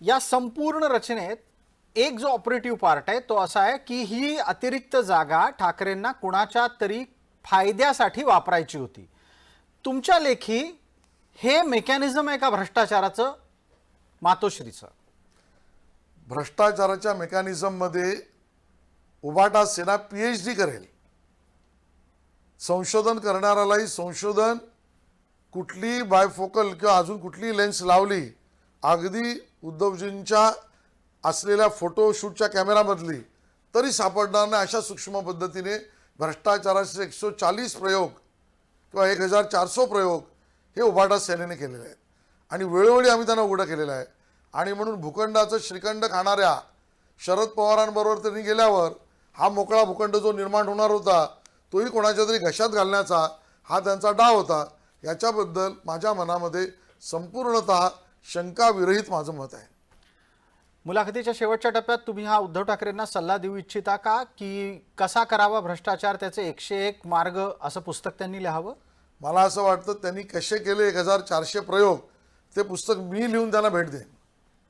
या संपूर्ण रचनेत एक जो ऑपरेटिव्ह पार्ट आहे तो असा आहे की ही अतिरिक्त जागा ठाकरेंना कुणाच्या तरी फायद्यासाठी वापरायची होती. तुमच्या लेखी हे मेकॅनिझम आहे का भ्रष्टाचाराचं? मातोश्रीचं. भ्रष्टाचाराच्या मेकॅनिझममध्ये उभाटा सेना पी एच डी करेल. संशोधन करणाऱ्यालाही संशोधन कुठली बायफोकल किंवा अजून कुठली लेन्स लावली अगदी उद्धवजींच्या असलेल्या फोटोशूटच्या कॅमेरामधली तरी सापडणार नाही अशा सूक्ष्म पद्धतीने भ्रष्टाचाराचे एकशे चाळीस प्रयोग किंवा एक हजार चारशे प्रयोग हे उभाडा सेनेने केलेले आहेत. आणि वेळोवेळी आम्ही त्यांना उघडं केलेलं आहे. आणि म्हणून भूखंडाचं श्रीखंड खाणाऱ्या शरद पवारांबरोबर त्यांनी गेल्यावर हा मोकळा भूखंड जो निर्माण होणार होता तोही कोणाच्या तरी घशात घालण्याचा हा त्यांचा डाव होता. याच्याबद्दल माझ्या मनामध्ये संपूर्णतः शंकाविरहित माझं मत आहे. मुलाखतीच्या शेवटच्या टप्प्यात तुम्ही हा उद्धव ठाकरेंना सल्ला देऊ इच्छिता का? की कसा करावा भ्रष्टाचार? त्याचे एकशे एक मार्ग असं पुस्तक त्यांनी लिहावं? मला असं वाटतं त्यांनी कसे केले एक हजार चारशे प्रयोग ते पुस्तक मी लिहून त्यांना भेट देईन.